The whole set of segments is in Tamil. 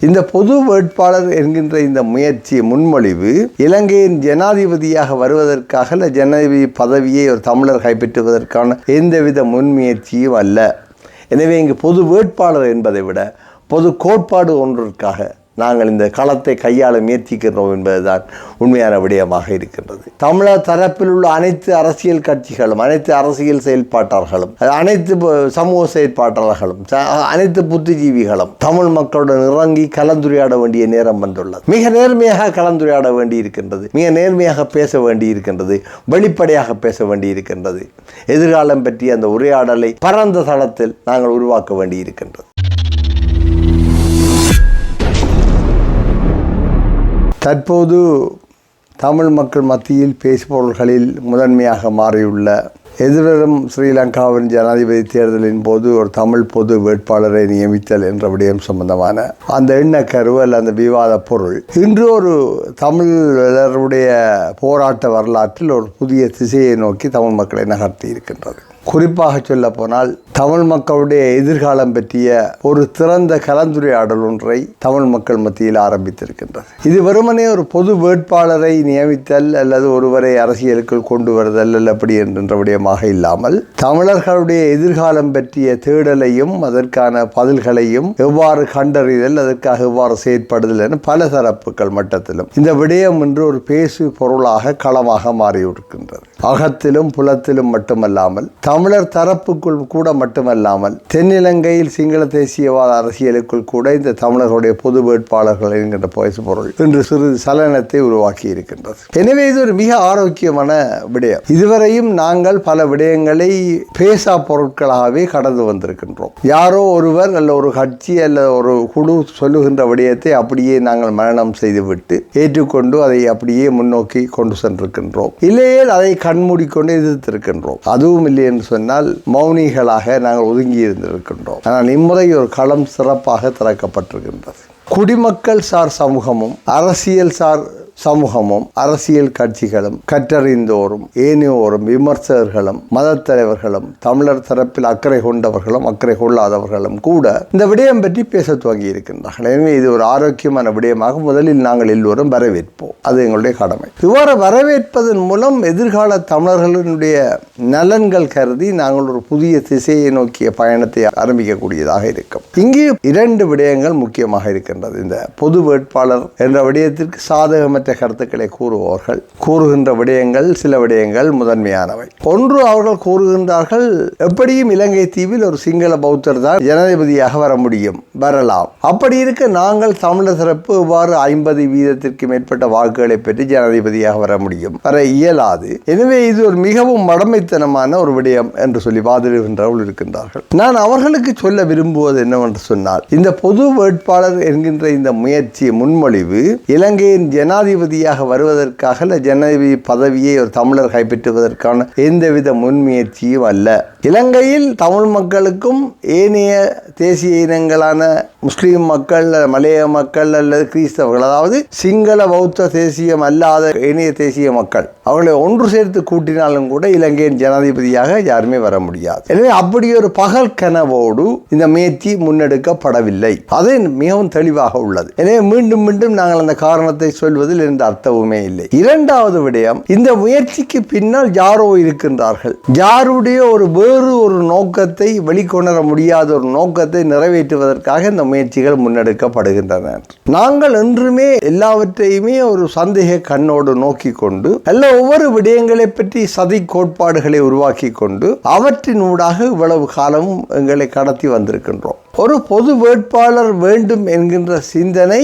இந்த பொது வேட்பாளர் என்கின்ற இந்த முயற்சி முன்மொழிவு இலங்கையின் ஜனாதிபதியாக வருவதற்காக அல்ல ஜனாதிபதி பதவியை ஒரு தமிழர் கைப்பற்றுவதற்கான எந்தவித முன்முயற்சியும் அல்ல. எனவே இங்கு பொது வேட்பாளர் என்பதை விட பொது கோட்பாடு ஒன்றிற்காக நாங்கள் இந்த களத்தை கையாள முயற்சிக்கிறோம் என்பதுதான் உண்மையான விடயமாக இருக்கின்றது. தமிழர் தரப்பில் உள்ள அனைத்து அரசியல் கட்சிகளும் அனைத்து அரசியல் செயல்பாட்டாளர்களும் அனைத்து சமூக செயற்பாட்டாளர்களும் அனைத்து புத்திஜீவிகளும் தமிழ் மக்களுடன் இறங்கி கலந்துரையாட வேண்டிய நேரம் வந்துள்ளது. மிக நேர்மையாக கலந்துரையாட வேண்டி இருக்கின்றது மிக நேர்மையாக பேச வேண்டி இருக்கின்றது வெளிப்படையாக பேச வேண்டி இருக்கின்றது எதிர்காலம் பற்றிய அந்த உரையாடலை பரந்த தளத்தில் நாங்கள் உருவாக்க வேண்டி இருக்கின்றது தற்போது தமிழ் மக்கள் மத்தியில் பேசுபவர்களில் முதன்மையாக மாறியுள்ள எதிர்வரும் ஸ்ரீலங்காவின் ஜனாதிபதி தேர்தலின் போது ஒரு தமிழ் பொது வேட்பாளரை நியமித்தல் என்ற விடயம் சம்பந்தமான அந்த எண்ணக்கரு அல்ல அந்த விவாத பொருள். இன்று ஒரு தமிழருடைய போராட்ட வரலாற்றில் ஒரு புதிய திசையை நோக்கி தமிழ் மக்களை நகர்த்தி இருக்கின்றது. குறிப்பாக சொல்ல போனால் தமிழ் மக்களுடைய எதிர்காலம் பற்றிய ஒரு திறந்த கலந்துரையாடல் ஒன்றை தமிழ் மக்கள் மத்தியில் ஆரம்பித்திருக்கின்றது. இது வெறுமனே ஒரு பொது வேட்பாளரை நியமித்தல் அல்லது ஒருவரை அரசியலுக்குள் கொண்டு வருதல் அல்ல அப்படி என்ற விடயமாக இல்லாமல் தமிழர்களுடைய எதிர்காலம் பற்றிய தேடலையும் அதற்கான பதில்களையும் எவ்வாறு கண்டறிதல் அதற்காக எவ்வாறு செயற்படுதல் என பல தரப்புகள் மட்டத்திலும் இந்த விடயம் என்று ஒரு பேசு பொருளாக களமாக மாறியிருக்கின்றது. அகத்திலும் புலத்திலும் மட்டுமல்லாமல் தமிழர் தரப்புக்குள் கூட மட்டுமல்லாமல் தென்னிலங்கையில் சிங்கள தேசியவாத அரசியலுக்குள் கூட இந்த தமிழர்களுடைய பொது வேட்பாளர்கள் என்கின்ற பேசு பொருள் இன்று சிறிது சலனத்தை உருவாக்கி இருக்கின்றது. எனவே இது ஒரு மிக ஆரோக்கியமான விடயம். இதுவரையும் நாங்கள் பல விடயங்களை பேசா பொருட்களாகவே கடந்து வந்திருக்கின்றோம். யாரோ ஒருவர் அல்ல ஒரு கட்சி அல்ல ஒரு குழு சொல்லுகின்ற விடயத்தை அப்படியே நாங்கள் மரணம் செய்துவிட்டு ஏற்றுக்கொண்டு அதை அப்படியே முன்னோக்கி கொண்டு சென்றிருக்கின்றோம். இல்லையேல் அதை கண்மூடிக்கொண்டு எதிர்த்திருக்கின்றோம். அதுவும் இல்லை அப்படின்னு சொன்னால் மௌனிகளாக நாங்கள் ஒதுங்கி இருந்திருக்கின்றோம். ஆனால் இம்முறை ஒரு களம் சிறப்பாக திறக்கப்பட்டிருக்கின்றது. குடிமக்கள் சார் சமூகமும் அரசியல் சார் சமூகமும் அரசியல் கட்சிகளும் கற்றறிந்தோரும் ஏனையோரும் விமர்சகர்களும் மத தலைவர்களும் தமிழர் தரப்பில் அக்கறை கொண்டவர்களும் அக்கறை கொள்ளாதவர்களும் கூட இந்த விடயம் பற்றி பேச துவங்கி இருக்கின்றார்கள். எனவே இது ஒரு ஆரோக்கியமான விடயமாக முதலில் நாங்கள் எல்லோரும் வரவேற்போம். அது எங்களுடைய கடமை. இவ்வாறு வரவேற்பதன் மூலம் எதிர்கால தமிழர்களினுடைய நலன்கள் கருதி நாங்கள் ஒரு புதிய திசையை நோக்கிய பயணத்தை ஆரம்பிக்கக்கூடியதாக இருக்கும். இங்கே இரண்டு விடயங்கள் முக்கியமாக இருக்கின்றது. இந்த பொது வேட்பாளர் என்ற விடயத்திற்கு சாதகமற்ற கருத்துக்களை கூறுவோர்கள் கூறுகின்ற விடயங்கள் சில விடயங்கள் முதன்மையானவை. ஒன்று அவர்கள் கூறுகின்றார்கள் எப்படியும் இலங்கை தீவில் ஒரு சிங்கள பௌத்தர் தான் ஜனாதிபதியாக வர முடியும் வரலாம். அப்படி இருக்க நாங்கள் தமிழர் சிறப்பு இவ்வாறு ஐம்பது வீதத்திற்கு மேற்பட்ட வாக்குகளை பெற்று ஜனாதிபதியாக வர முடியும். வர இயலாது. எனவே இது ஒரு மிகவும் மடமைத்தனமான ஒரு விடயம் என்று சொல்லி வாதிடுகின்றவர்கள் இருக்கின்றார்கள். நான் அவர்களுக்கு சொல்ல விரும்புவது என்னவென்று சொன்னால் இந்த பொது வேட்பாளர் என்கின்ற இந்த முயற்சி முன்மொழிவு இலங்கையின் ஜனாதிபதி ஜனாதிபதியாக வருவதற்காக அல்ல ஜனாதிபதி பதவியை ஒரு தமிழர் கைப்பற்றுவதற்கான எந்தவித முன்முயற்சியும் அல்ல. இலங்கையில் தமிழ் மக்களுக்கும் ஏனைய தேசிய இனங்களான முஸ்லீம் மக்கள் மலைய மக்கள் அல்லது கிறிஸ்தவர்கள் அதாவது சிங்கள பௌத்த தேசியம் அல்லாத ஏனைய தேசிய மக்கள் அவர்களை ஒன்று சேர்த்து கூட்டினாலும் கூட இலங்கையின் ஜனாதிபதியாக யாருமே வர முடியாது. எனவே அப்படி ஒரு பகல் கனவோடு இந்த முயற்சி முன்னெடுக்கப்படவில்லை. அது மிகவும் தெளிவாக உள்ளது. எனவே மீண்டும் மீண்டும் நாங்கள் அந்த காரணத்தை சொல்வதில் எந்த அர்த்தமுமே இல்லை. இரண்டாவது விடயம் இந்த முயற்சிக்கு பின்னால் யாரோ இருக்கின்றார்கள். யாருடைய ஒரு வேறு ஒரு நோக்கத்தை வெளிக்கொணர முடியாத ஒரு நோக்கத்தை நிறைவேற்றுவதற்காக இந்த முயற்சிகள் முன்னெடுக்கப்படுகின்றன. நாங்கள் என்றுமே எல்லாவற்றையுமே ஒரு சந்தேக கண்ணோடு நோக்கி கொண்டு அல்ல ஒவ்வொரு விடயங்களை பற்றி சதி கோட்பாடுகளை உருவாக்கி கொண்டு அவற்றின் ஊடாக இவ்வளவு காலமும் எங்களை கடத்தி வந்திருக்கின்றோம். ஒரு பொது வேட்பாளர் வேண்டும் என்கின்ற சிந்தனை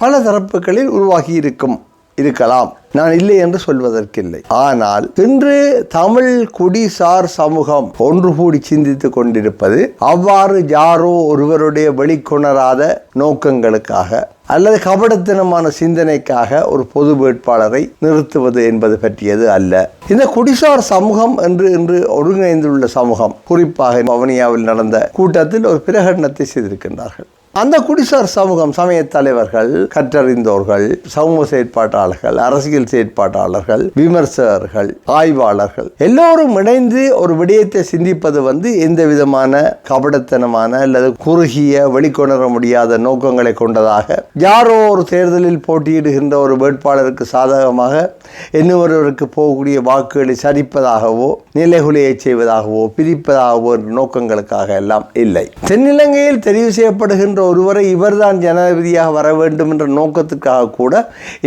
பல தரப்புகளில் உருவாகி இருக்கும் இருக்கலாம். நான் இல்லை என்று சொல்வதற்கில்லை. ஆனால் இன்று தமிழ் குடிசார் சமூகம் ஒன்று கூடி சிந்தித்துக் கொண்டிருப்பது அவ்வாறு யாரோ ஒருவருடைய வெளிக்கொணராத நோக்கங்களுக்காக அல்லது கபடத்தனமான சிந்தனைக்காக ஒரு பொது வேட்பாளரை நிறுத்துவது என்பது பற்றியது அல்ல. இந்த குடிசார் சமூகம் என்று இன்று ஒருங்கிணைந்துள்ள சமூகம் குறிப்பாக வவுனியாவில் நடந்த கூட்டத்தில் ஒரு பிரகடனத்தை செய்திருக்கின்றார்கள். அந்த குடிசார் சமூகம் சமய தலைவர்கள் கற்றறிந்தோர்கள் சமூக செயற்பாட்டாளர்கள் அரசியல் செயற்பாட்டாளர்கள் விமர்சகர்கள் ஆய்வாளர்கள் எல்லோரும் இணைந்து ஒரு விடயத்தை சிந்திப்பது வந்து எந்த விதமான கபடத்தனமான அல்லது குறுகிய வெளிக்கொணர முடியாத நோக்கங்களை கொண்டதாக யாரோ ஒரு தேர்தலில் போட்டியிடுகின்ற ஒரு வேட்பாளருக்கு சாதகமாக இன்னொருவருக்கு போகக்கூடிய வாக்குகளை சரிப்பதாகவோ நிலைகுலையை செய்வதாகவோ பிரிப்பதாகவோ நோக்கங்களுக்காக எல்லாம் இல்லை. தென்னிலங்கையில் தெரிவு செய்யப்படுகின்ற ஒருவரை இவர்தான் ஜனாதிபதியாக வர வேண்டும் என்ற நோக்கத்துக்காக கூட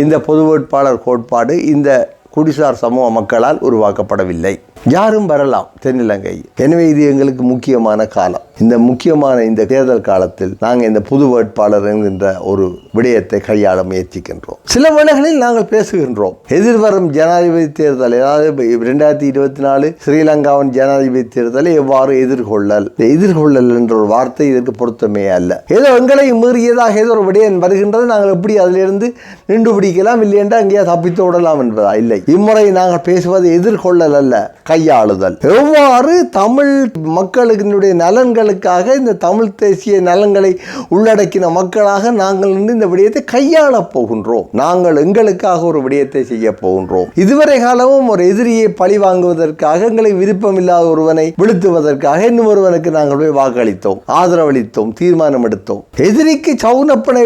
இந்த பொது வேட்பாளர் கோட்பாடு இந்த குடிசார் சமூக மக்களால் உருவாக்கப்படவில்லை. யாரும் வரலாம் தென்னிலங்கை. எனவே இது எங்களுக்கு முக்கியமான காலம். இந்த முக்கியமான இந்த தேர்தல் காலத்தில் நாங்கள் இந்த புது வேட்பாளர் என்கின்ற ஒரு விடயத்தை கையாள முயற்சிக்கின்றோம். சில வேளைகளில் நாங்கள் பேசுகின்றோம். எதிர்வரும் ஜனாதிபதி தேர்தல் அதாவது ரெண்டாயிரத்தி இருபத்தி நாலு ஸ்ரீலங்காவின் ஜனாதிபதி தேர்தலை எவ்வாறு எதிர்கொள்ளல்? எதிர்கொள்ளல் என்ற ஒரு வார்த்தை இதற்கு பொருத்தமே அல்ல. ஏதோ எங்களை மீறியதாக ஏதோ ஒரு விடயம் வருகின்றது. நாங்கள் எப்படி அதிலிருந்து நின்று பிடிக்கலாம்? இல்லை என்றால் அங்கேயா தப்பித்து விடலாம் என்பதா? இல்லை. இம்முறை நாங்கள் பேசுவது எதிர்கொள்ளல் அல்ல. கையாளுதல். எவ்வாறு தமிழ் மக்களினுடைய நலன்களுக்காக இந்த தமிழ் தேசிய நலன்களை உள்ளடக்கின மக்களாக நாங்கள் நின்று இந்த விடயத்தை கையாளப் போகின்றோம். நாங்கள் எங்களுக்காக ஒரு விடயத்தை செய்ய போகின்றோம். இதுவரை காலமும் ஒரு எதிரியை பழி வாங்குவதற்காக எங்களுக்கு விருப்பமில்லாத ஒருவனை விழுத்துவதற்காக இன்னும் ஒருவனுக்கு நாங்கள் போய் வாக்களித்தோம் ஆதரவளித்தோம் தீர்மானம் எடுத்தோம். எதிரிக்கு சவுனப்பனை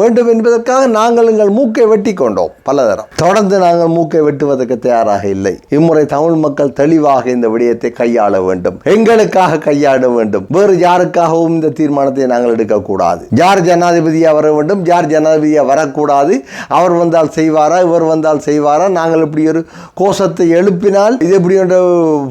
வேண்டும் என்பதற்காக நாங்கள் எங்கள் மூக்கை வெட்டி கொண்டோம் பலதரம். தொடர்ந்து நாங்கள் மூக்கை வெட்டுவதற்கு தயாராக இல்லை. இம்முறை தமிழ் மக்கள் தெளிவாக இந்த விடயத்தை கையாள வேண்டும். எங்களுக்காக கையாள வேண்டும். வேறு யாருக்காகவும் இந்த தீர்மானத்தை நாங்கள் எடுக்கக்கூடாது. யார் ஜனாதிபதியாக வர வேண்டும்? யார் ஜனாதிபதியாக வரக்கூடாது? அவர் வந்தால் செய்வாரா? இவர் வந்தால் செய்வாரா? நாங்கள் இப்படி ஒரு கோஷத்தை எழுப்பினால் இது இப்படி என்ற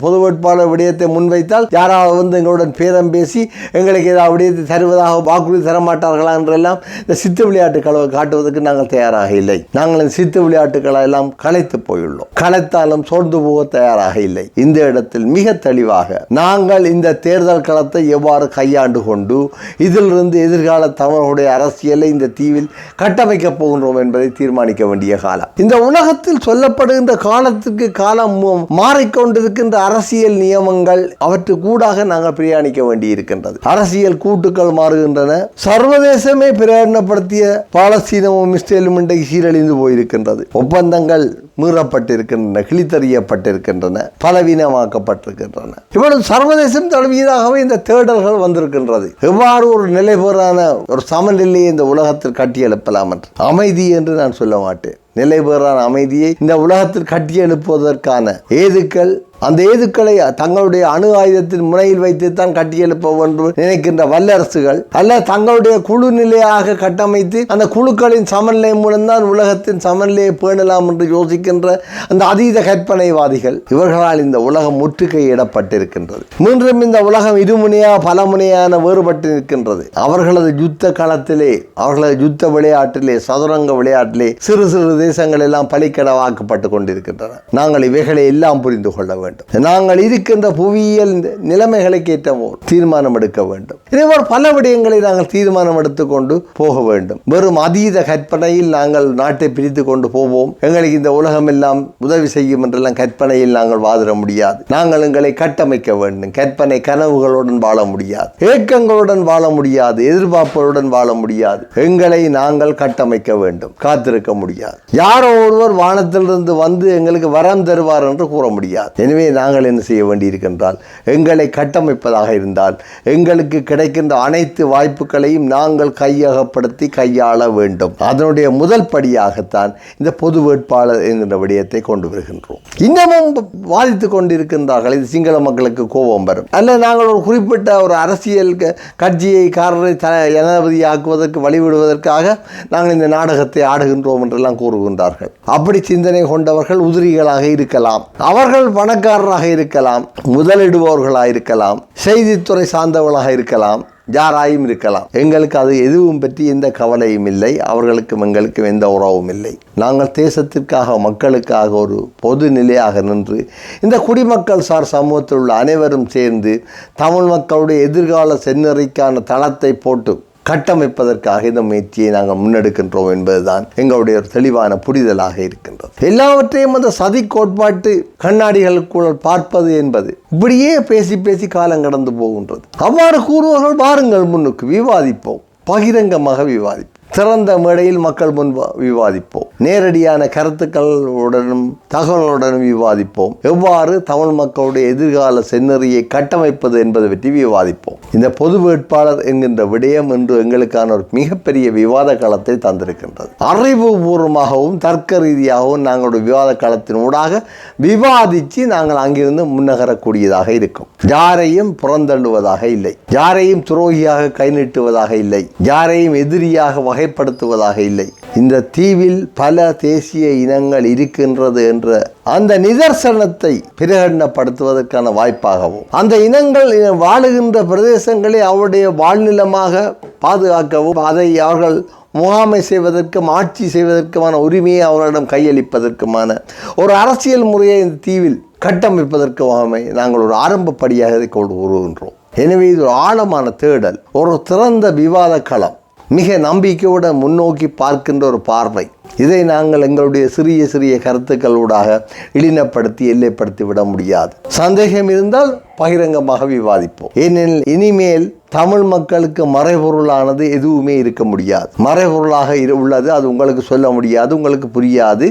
பொது வேட்பாளர் விடயத்தை முன்வைத்தால் யாராவது வந்து எங்களுடன் பேரம் பேசி எங்களுக்கு ஏதாவது விடயத்தை தருவதாக வாக்குறுதி தரமாட்டார்களா என்றெல்லாம் இந்த சித்து விளையாட்டு காட்டுவதற்கு நாங்கள் தயாராக இல்லை. நாங்கள் இந்த சித்து விளையாட்டுகளை எல்லாம் கலைத்து போயுள்ளோம். கலைத்தாலும் சோர்ந்து போக தயாராக இல்லை. இந்த இடத்தில் மிக தெளிவாக நாங்கள் இந்த தேர்தல் களத்தை எவ்வாறு கையாண்டு கொண்டு இதிலிருந்து எதிர்கால தமிழர்களுடைய அரசியலை இந்த தீவில் கட்டமைக்கப் போகின்றோம் என்பதை தீர்மானிக்க வேண்டிய காலம். இந்த உலகத்தில் சொல்லப்படுகின்ற காலத்திற்கு காலம் மாறிக்கொண்டிருக்கின்ற அரசியல் நியமங்கள் அவற்றுக்கூடாக நாங்கள் பிரயாணிக்க வேண்டியிருக்கின்றது. அரசியல் கூட்டுக்கள் மாறுகின்றன. சர்வதேசமே பிரகடனப்படுத்திய பாலஸ்தீனமும் இஸ்ரேலும் இன்றைக்கு சீரழிந்து போயிருக்கின்றது. ஒப்பந்தங்கள் மீறப்பட்டிருக்கின்றன கிழித்தறியப்பட்டிருக்கின்றன பலவீனமாக்கப்பட்டிருக்கின்றன. இவ்வளவு சர்வதேசம் தழுவியதாகவே இந்த தேடல்கள் வந்திருக்கின்றது. எவ்வாறு ஒரு நிலைபெறான ஒரு சமநிலையை இந்த உலகத்தில் கட்டியெழுப்பலாம் என்று. அமைதி என்று நான் சொல்ல மாட்டேன். நிலைபெறான அமைதியை இந்த உலகத்தில் கட்டியெழுப்புவதற்கான ஏதுக்கள் அந்த ஏதுக்களை தங்களுடைய அணு ஆயுதத்தின் முனையில் வைத்துத்தான் கட்டியெழுப்ப வேண்டும் நினைக்கின்ற வல்லரசுகள் அல்ல தங்களுடைய குழு நிலையாக கட்டமைத்து அந்த குழுக்களின் சமநிலை மூலம்தான் உலகத்தின் சமநிலையை பேணலாம் என்று யோசிக்கின்ற அந்த அதீத கற்பனைவாதிகள் இவர்களால் இந்த உலகம் முற்றுகையிடப்பட்டிருக்கின்றது. மீண்டும் இந்த உலகம் இருமுனையா பலமுனையான வேறுபட்டு நிற்கின்றது. அவர்களது யுத்த களத்திலே அவர்களது யுத்த விளையாட்டிலே சதுரங்க விளையாட்டிலே சிறு சிறு தேசங்கள் எல்லாம் பலிக்கடவாக்கப்பட்டு கொண்டிருக்கின்றன. நாங்கள் இவைகளை எல்லாம் புரிந்து கொள்ள வேண்டும். நாங்கள் இருக்கின்ற புவியியல் நிலைமைகளுக்கு ஏற்ற தீர்மானம் எடுக்க வேண்டும். இதேபோல் பல விடயங்களை நாங்கள் தீர்மானம் எடுத்துக்கொண்டு போக வேண்டும். வெறும் அதீத கற்பனையில் நாங்கள் நாட்டை பிரித்து கொண்டு போவோம். எங்களுக்கு இந்த உலகம் எல்லாம் உதவி செய்யும் என்றெல்லாம் கற்பனையில் நாங்கள் வாதிட முடியாது. நாங்கள் எங்களை கட்டமைக்க வேண்டும். கற்பனை கனவுகளுடன் வாழ முடியாது. ஏக்கங்களுடன் வாழ முடியாது. எதிர்பார்ப்புகளுடன் வாழ முடியாது. எங்களை நாங்கள் கட்டமைக்க வேண்டும். காத்திருக்க முடியாது. யாரோ ஒருவர் வானத்திலிருந்து வந்து எங்களுக்கு வரம் தருவார் என்று கூற முடியாது. எனவே நாங்கள் என்ன செய்ய வேண்டியிருக்கின்றால் எங்களை கட்டமைப்பதாக இருந்தால் எங்களுக்கு கிடைக்கின்ற அனைத்து வாய்ப்புகளையும் நாங்கள் கையகப்படுத்தி கையாள வேண்டும். அதனுடைய முதல் படியாகத்தான் இந்த பொது வேட்பாளர் என்கின்ற விடயத்தை கொண்டு வருகின்றோம். இன்னமும் வாதித்து கொண்டிருக்கின்றார்கள். இது சிங்கள மக்களுக்கு கோபம் வரும். அல்ல நாங்கள் ஒரு குறிப்பிட்ட ஒரு அரசியல் க- கட்சியை காரரை த ஜனாதிபதியாக்குவதற்கு வழிவிடுவதற்காக நாங்கள் இந்த நாடகத்தை ஆடுகின்றோம் என்றெல்லாம் கூறுகின்றார்கள் அப்படி சிந்தனை கொண்டவர்கள் உதிரிகளாக இருக்கலாம். அவர்கள் பணக்காரராக இருக்கலாம். முதலிடுபவர்களாக இருக்கலாம். செய்தித்துறை சார்ந்தவர்களாக இருக்கலாம். யாராயும் இருக்கலாம். எங்களுக்கு அது எதுவும் பற்றி எந்த கவலையும் இல்லை. அவர்களுக்கும் எங்களுக்கும் எந்த உறவும் இல்லை. நாங்கள் தேசத்திற்காக மக்களுக்காக ஒரு பொது நிலையாக நின்று இந்த குடிமக்கள் சார் சமூகத்தில் உள்ள அனைவரும் சேர்ந்து தமிழ் மக்களுடைய எதிர்கால செந்நிறைக்கான தளத்தை போட்டு கட்டமைப்பதற்காக இந்த முயற்சியை நாங்கள் முன்னெடுக்கின்றோம் என்பதுதான் எங்களுடைய ஒரு தெளிவான புரிதலாக இருக்கின்றது. எல்லாவற்றையும் அந்த சதி கோட்பாட்டு கண்ணாடிகளுக்குள் பார்ப்பது என்பது இப்படியே பேசி பேசி காலம் கடந்து போகின்றது. அவ்வாறு கூறுவர்கள் வாருங்கள் முன்னுக்கு விவாதிப்போம். பகிரங்கமாக விவாதிப்போம். திறந்த மேடையில் மக்கள் முன் வ- விவாதிப்போம். நேரடியான கருத்துக்களுடனும் தகவலுடனும் விவாதிப்போம். எவ்வாறு தமிழ் மக்களுடைய எதிர்கால செந்நெறியை கட்டமைப்பது என்பது பற்றி விவாதிப்போம். இந்த பொது வேட்பாளர் என்கின்ற விடயம் என்று எங்களுக்கான ஒரு மிகப்பெரிய விவாத களத்தை தந்திருக்கின்றது. அறிவுபூர்வமாகவும் தர்க்க ரீதியாகவும் நாங்களுடைய விவாத களத்தின் ஊடாக விவாதித்து நாங்கள் அங்கிருந்து முன்னகரக்கூடியதாக இருக்கும். யாரையும் புறந்தள்ளுவதாக இல்லை. யாரையும் துரோகியாக கை நீட்டுவதாக இல்லை. யாரையும் எதிரியாக வகைப்படுத்துவதாக இல்லை. இந்த தீவில் பல தேசிய இனங்கள் இருக்கின்றது என்ற அந்த நிதர்சனத்தை பிரகடனப்படுத்துவதற்கான வாய்ப்பாகவும் அந்த இனங்கள் வாழுகின்ற பிரதேசங்களை அவருடைய வாழ்நிலமாக பாதுகாக்கவும் அதை அவர்கள் முகாமை செய்வதற்கும் ஆட்சி செய்வதற்குமான உரிமையை அவர்களிடம் கையளிப்பதற்குமான ஒரு அரசியல் முறையை இந்த தீவில் கட்டமைப்பதற்குமாக நாங்கள் ஒரு ஆரம்ப படியாக இதை கொண்டு வருகின்றோம். எனவே இது ஒரு ஆழமான தேடல் ஒரு திறந்த விவாத களம். மிக நம்பிக்கையோடு முன்னோக்கி பார்க்கின்ற ஒரு பார்வை. இதை நாங்கள் எங்களுடைய சிறிய சிறிய கருத்துக்களூடாக இழினப்படுத்தி எல்லைப்படுத்தி விட முடியாது. சந்தேகம் இருந்தால் பகிரங்கமாக விவாதிப்போம். ஏனெனில் இனிமேல் தமிழ் மக்களுக்கு மறைபொருளானது எதுவுமே இருக்க முடியாது. மறைபொருளாக உள்ளது. அது உங்களுக்கு சொல்ல முடியாது. உங்களுக்கு புரியாது.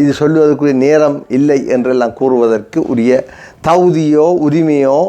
இது சொல்வதற்குரிய நேரம் இல்லை என்றெல்லாம் கூறுவதற்கு உரிய தகுதியோ உரிமையோ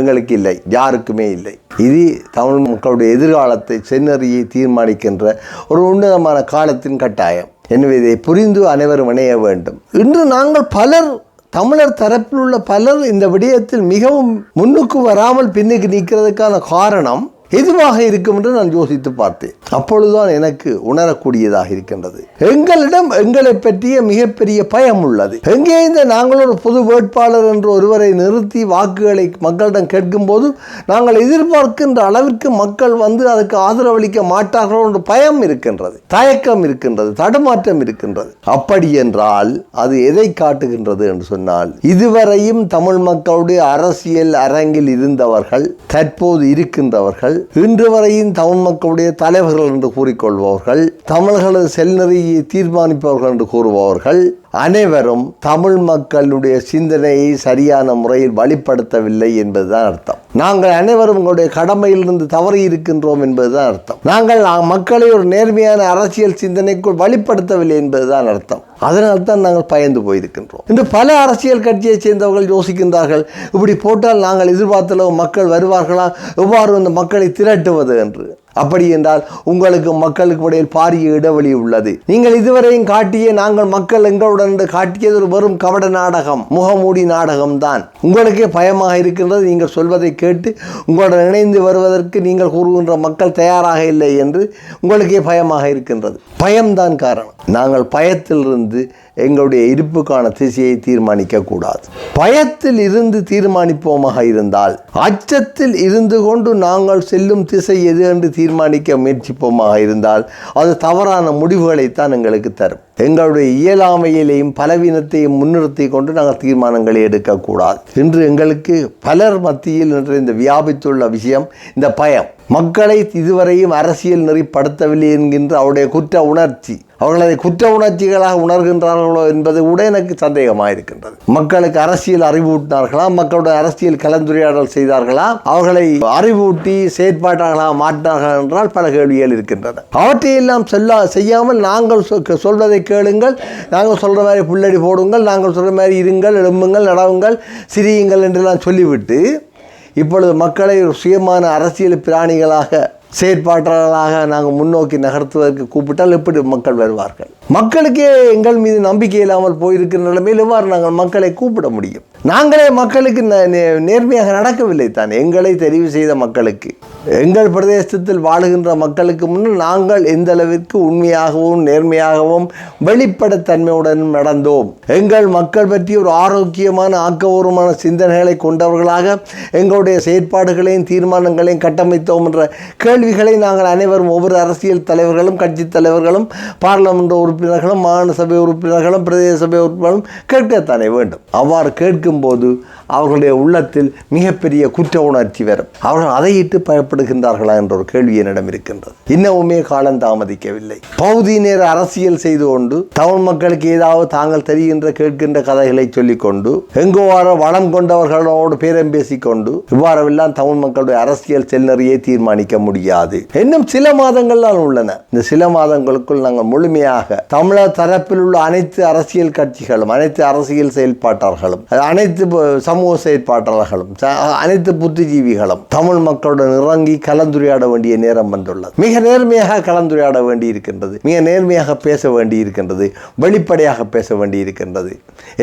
எங்களுக்கு இல்லை யாருக்குமே இல்லை. இது தமிழ் மக்களுடைய எதிர்காலத்தை சென்னறியை தீர்மானிக்கின்ற ஒரு உன்னதமான காலத்தின் கட்டாயம். எனவே இதை புரிந்து அனைவரும் இணைய வேண்டும். இன்று நாங்கள் பலர் தமிழர் தரப்பில் உள்ள பலர் இந்த விடயத்தில் மிகவும் முன்னுக்கு வராமல் பின்னுக்கு நிற்கிறதுக்கான காரணம் எதுவாக இருக்கும் என்று நான் யோசித்து பார்த்தேன். அப்பொழுதுதான் எனக்கு உணரக்கூடியதாக இருக்கின்றது. எங்களிடம் எங்களை பற்றிய மிகப்பெரிய பயம் உள்ளது. எங்கே இந்த நாங்கள் ஒரு பொது வேட்பாளர் என்று ஒருவரை நிறுத்தி வாக்குகளை மக்களிடம் கேட்கும்போது நாங்கள் எதிர்பார்க்கின்ற அளவிற்கு மக்கள் வந்து அதுக்கு ஆதரவளிக்க மாட்டார்கள் என்று பயம் இருக்கின்றது தயக்கம் இருக்கின்றது தடுமாற்றம் இருக்கின்றது. அப்படி என்றால் அது எதை காட்டுகின்றது என்று சொன்னால் இதுவரையும் தமிழ் மக்களுடைய அரசியல் அரங்கில் இருந்தவர்கள் தற்போது இருக்கின்றவர்கள் இன்று வரையும் தமிழ் மக்களுடைய தலைவர்கள் என்று கூறிக்கொள்பவர்கள் தமிழர்களது செல்நெறியை தீர்மானிப்பவர்கள் என்று கூறுபவர்கள் அனைவரும் தமிழ் மக்களுடைய சிந்தனையை சரியான முறையில் வழிப்படுத்தவில்லை என்பதுதான் அர்த்தம். நாங்கள் அனைவரும் உங்களுடைய கடமையிலிருந்து தவறி இருக்கின்றோம் என்பதுதான் அர்த்தம். நாங்கள் மக்களை ஒரு நேர்மையான அரசியல் சிந்தனைக்குள் வழிப்படுத்தவில்லை என்பதுதான் அர்த்தம். அதனால் தான் நாங்கள் பயந்து போயிருக்கின்றோம். இன்று பல அரசியல் கட்சியைச் சேர்ந்தவர்கள் யோசிக்கின்றார்கள் இப்படி போட்டால் நாங்கள் எதிர்பார்த்தளவு மக்கள் வருவார்களா? எவ்வாறு இந்த மக்களை திரட்டுவது என்று. அப்படி என்றால் உங்களுக்கு மக்களுக்கு இடையில் பாரிய இடைவெளி உள்ளது. நீங்கள் இதுவரையும் காட்டிய நாங்கள் மக்கள் எங்களுடன் காட்டியது ஒரு வெறும் கவட நாடகம் முகமூடி நாடகம் தான். உங்களுக்கே பயமாக இருக்கின்றது நீங்கள் சொல்வதை கேட்டு உங்களுடன் இணைந்து வருவதற்கு நீங்கள் கூறுகின்ற மக்கள் தயாராக இல்லை என்று உங்களுக்கே பயமாக இருக்கின்றது. பயம்தான் காரணம். நாங்கள் பயத்திலிருந்து demander எங்களுடைய இருப்புக்கான திசையை தீர்மானிக்க கூடாது பயத்தில் இருந்து தீர்மானிப்போமாக இருந்தால் அச்சத்தில் இருந்து கொண்டு நாங்கள் செல்லும் திசை எது என்று தீர்மானிக்க முயற்சிப்போமாக இருந்தால் அது தவறான முடிவுகளைத்தான் எங்களுக்கு தரும். எங்களுடைய இயலாமையிலையும் பலவீனத்தையும் முன்னிறுத்தி கொண்டு நாங்கள் தீர்மானங்களை எடுக்கக்கூடாது. இன்று எங்களுக்கு பலர் மத்தியில் இன்று இந்த வியாபித்துள்ள விஷயம் இந்த பயம். மக்களை இதுவரையும் அரசியல் நெறிப்படுத்தவில்லை என்கின்ற அவருடைய குற்ற உணர்ச்சி. அவர்களை குற்ற உணர்ச்சிகளாக உணர்கின்றார்கள் என்பது கூட எனக்கு சந்தேகமாக இருக்கின்றது மக்களுக்கு அரசியல் அறிவூட்டினார்களா? மக்களுடைய அரசியல் கலந்துரையாடல் செய்தார்களா? அவர்களை அறிவூட்டி செயற்பாட்டார்களா மாற்றினார்கள் என்றால் பல கேள்விகள் இருக்கின்றன. அவற்றையெல்லாம் சொல்ல செய்யாமல் நாங்கள் சொ- சொல்வதை கேளுங்கள். நாங்கள் சொல்கிற மாதிரி புள்ளடி போடுங்கள். நாங்கள் சொல்கிற மாதிரி இருங்கள் எழும்புங்கள் நடவுங்கள் சிரியுங்கள் என்றெல்லாம் சொல்லிவிட்டு இப்பொழுது மக்களை ஒரு சுயமான அரசியல் பிராணிகளாக செயற்பாட்டாளர்களாக நாங்கள் முன்னோக்கி நகர்த்துவதற்கு கூப்பிட்டால் எப்படி மக்கள் வருவார்கள்? மக்களுக்கே எங்கள் மீது நம்பிக்கை இல்லாமல் போயிருக்கிற நிலைமையில் எவ்வாறு நாங்கள் மக்களை கூப்பிட முடியும்? நாங்களே மக்களுக்கு நே- நேர்மையாக நடக்கவில்லை தான். எங்களை தெரிவு செய்த மக்களுக்கு. எங்கள் பிரதேசத்தில் வாழுகின்ற மக்களுக்கு முன்னர் நாங்கள் எந்த அளவிற்கு உண்மையாகவும் நேர்மையாகவும் வெளிப்படைத்தன்மையுடன் நடந்தோம். எங்கள் மக்கள் பற்றி ஒரு ஆரோக்கியமான ஆக்கபூர்வமான சிந்தனைகளை கொண்டவர்களாக எங்களுடைய செயற்பாடுகளையும் தீர்மானங்களையும் கட்டமைத்தோம் என்ற கேள்விகளை நாங்கள் அனைவரும் ஒவ்வொரு அரசியல் தலைவர்களும் கட்சி தலைவர்களும் பாராளுமன்ற உறுப்பினர்களும் மாகாண சபை உறுப்பினர்களும் பிரதேச சபை உறுப்பினர்களும் கேட்கத்தானே வேண்டும். அவ்வாறு கேட்க கேட்கும்போது அவர்களுடைய உள்ளத்தில் மிகப்பெரிய குற்ற உணர்ச்சி வரும். அவர்கள் அதையிட்டு பயப்படுகின்றார்களா என்ற ஒரு கேள்வி என்னிடம் இருக்கின்றது. இன்னமுமே காலம் தாமதிக்கவில்லை. பகுதி நேர அரசியல் செய்து கொண்டு தமிழ் மக்களுக்கு ஏதாவது தாங்கள் தெரிகின்ற கேட்கின்ற கதைகளை சொல்லிக்கொண்டு எங்கோ வளம் கொண்டவர்களோடு பேரம் பேசிக்கொண்டு இவ்வாறெல்லாம் தமிழ் மக்களுடைய அரசியல் செல்நறியை தீர்மானிக்க முடியாது. இன்னும் சில மாதங்கள் தான் உள்ளன. இந்த சில மாதங்களுக்குள் நாங்கள் முழுமையாக தமிழர் தரப்பில் உள்ள அனைத்து அரசியல் கட்சிகளும் அனைத்து அரசியல் செயல்பாட்டாளர்களும் அனைத்து சமூக செயற்பாட்டாளர்களும் அனைத்து புத்திஜீவிகளும் தமிழ் மக்களுடன் இறங்கி கலந்துரையாட வேண்டிய நேரம் வந்துள்ளது. மிக நேர்மையாக கலந்துரையாட வேண்டி இருக்கின்றது மிக நேர்மையாக பேச வேண்டி இருக்கின்றது வெளிப்படையாக பேச வேண்டி இருக்கின்றது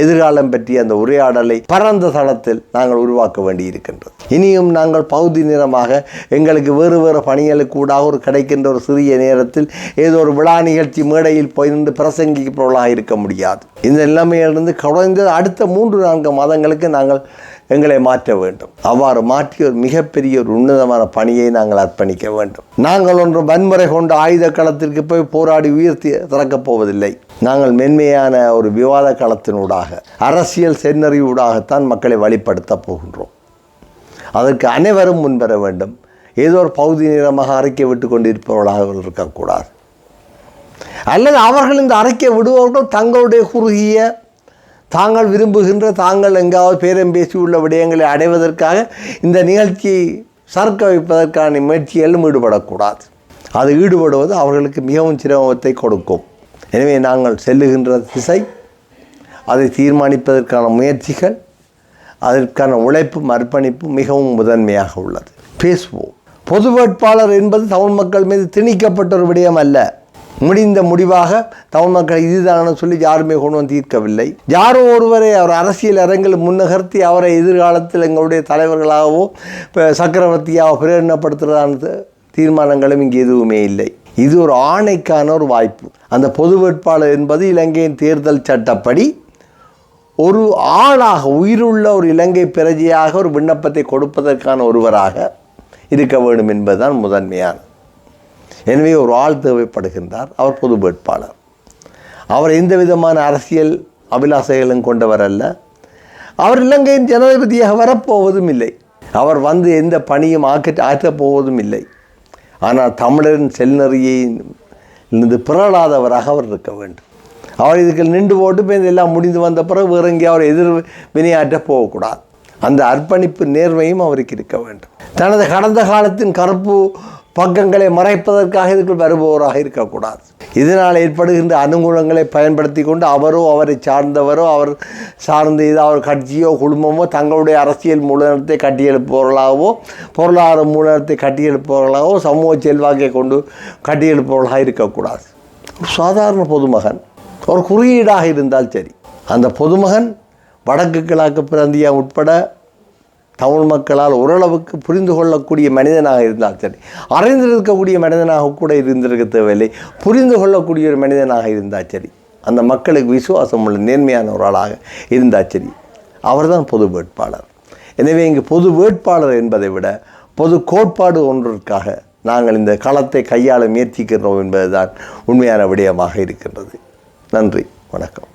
எதிர்காலம் பற்றிய அந்த உரையாடலை பரந்த தளத்தில் நாங்கள் உருவாக்க வேண்டி இருக்கின்றது இனியும் நாங்கள் பகுதி நேரமாக எங்களுக்கு வேறு வேறு பணிகளுக்கு கூட ஒரு கிடைக்கின்ற ஒரு சிறிய நேரத்தில் ஏதோ ஒரு விழா நிகழ்ச்சி மேடையில் போய் நின்று பிரசங்கிப்பவர்களாக இருக்க முடியாது. இந்த நிலைமையிலிருந்து குறைந்தது அடுத்த மூன்று நான்கு மாதங்களுக்கு நாங்கள் எங்களை மாற்ற வேண்டும். அவ்வாறு மாற்றி ஒரு மிகப்பெரிய ஒரு உன்னதமான பணியை நாங்கள் அர்ப்பணிக்க வேண்டும். நாங்கள் ஒன்று வன்முறை கொண்ட ஆயுத களத்திற்கு போய் போராடி உயர்த்தி திறக்கப் போவதில்லை. நாங்கள் மென்மையான ஒரு விவாத களத்தினூடாக அரசியல் சென்னறிவூடாகத்தான் மக்களை வழிப்படுத்தப் போகின்றோம். அதற்கு அனைவரும் முன்வர வேண்டும். ஏதோ ஒரு பகுதி நேரமாக அறிக்கை விட்டு கொண்டிருப்பவர்களாக இருக்கக்கூடாது. அல்லது அவர்கள் இந்த அறிக்கை விடுபவர்கள் தங்களுடைய குறுகிய தாங்கள் விரும்புகின்ற தாங்கள் எங்காவது பேரம் பேசி உள்ள விடயங்களை அடைவதற்காக இந்த நிகழ்ச்சியை சறுக்க வைப்பதற்கான முயற்சிகளிலும் ஈடுபடக்கூடாது. அது ஈடுபடுவது அவர்களுக்கு மிகவும் சிரமத்தை கொடுக்கும். எனவே நாங்கள் செல்லுகின்ற திசை அதை தீர்மானிப்பதற்கான முயற்சிகள் அதற்கான உழைப்பும் அர்ப்பணிப்பும் மிகவும் முதன்மையாக உள்ளது. பேசுவோம். பொது வேட்பாளர் என்பது தமிழ் மக்கள் மீது திணிக்கப்பட்ட ஒரு விடயம் அல்ல. முடிந்த முடிவாக தமிழ் மக்கள் இதுதான் சொல்லி யாருமே கொண்டு வந்து தீர்க்கவில்லை. யாரோ ஒருவரை அவர் அரசியல் அரங்கில் முன்னகர்த்தி அவரை எதிர்காலத்தில் எங்களுடைய தலைவர்களாகவோ இப்போ சக்கரவர்த்தியாக பிரேரணப்படுத்துகிறதான தீர்மானங்களும் இங்கே எதுவுமே இல்லை. இது ஒரு ஆணைக்கான ஒரு வாய்ப்பு. அந்த பொது வேட்பாளர் என்பது இலங்கையின் தேர்தல் சட்டப்படி ஒரு ஆளாக உயிருள்ள ஒரு இலங்கை பிரஜையாக ஒரு விண்ணப்பத்தை கொடுப்பதற்கான ஒருவராக இருக்க வேண்டும் என்பதுதான் முதன்மையான எனவே ஒரு ஆள் தேவைப்படுகின்றார். அவர் பொது வேட்பாளர். அவர் எந்த விதமான அரசியல் அபிலாசைகளும் கொண்டவர் அல்ல. அவர் இலங்கையின் ஜனாதிபதியாக வரப்போவதும் இல்லை. அவர் வந்து எந்த பணியும் ஆக்க ஆற்றப் போவதும் இல்லை. ஆனால் தமிழரின் செல்நறியிலிருந்து பிறழாதவராக அவர் இருக்க வேண்டும். அவர் இதுக்கு நின்று போட்டு போய் எல்லாம் முடிந்து வந்த பிறகு வேறு அவர் எதிர் வினையாற்ற போகக்கூடாது. அந்த அர்ப்பணிப்பு நேர்மையும் அவருக்கு இருக்க வேண்டும். தனது கடந்த காலத்தின் கருப்பு பக்கங்களை மறைப்பதற்காக இதுக்குள் வருபவராக இருக்கக்கூடாது. இதனால் ஏற்படுகின்ற அனுகூலங்களை பயன்படுத்தி கொண்டு அவரோ அவரை சார்ந்தவரோ அவர் சார்ந்த இது அவர் கட்சியோ குடும்பமோ தங்களுடைய அரசியல் மூலதனத்தை கட்டியெழுப்பவர்களாகவோ பொருளாதார மூலதனத்தை கட்டியெழுப்பவர்களாகவோ சமூக செல்வாக்கை கொண்டு கட்டியெழுப்பவர்களாக இருக்கக்கூடாது. ஒரு சாதாரண பொதுமகன் ஒரு குறியீடாக இருந்தால் சரி. அந்த பொதுமகன் வடக்கு கிழக்கு பிராந்தியம் உட்பட தமிழ் மக்களால் ஓரளவுக்கு புரிந்து கொள்ளக்கூடிய மனிதனாக இருந்தால் சரி அறிந்திருக்கக்கூடிய மனிதனாக கூட இருந்திருக்க தேவையில்லை புரிந்து கொள்ளக்கூடிய ஒரு மனிதனாக இருந்தால் சரி அந்த மக்களுக்கு விசுவாசம் உள்ள நேர்மையான ஒரு ஆளாக இருந்தால் சரி அவர்தான் பொது வேட்பாளர். எனவே இங்கு பொது வேட்பாளர் என்பதை விட பொது கோட்பாடு ஒன்றிற்காக நாங்கள் இந்த களத்தை கையாள முயற்சிக்கிறோம் என்பதுதான் உண்மையான விடயமாக இருக்கின்றது. நன்றி வணக்கம்.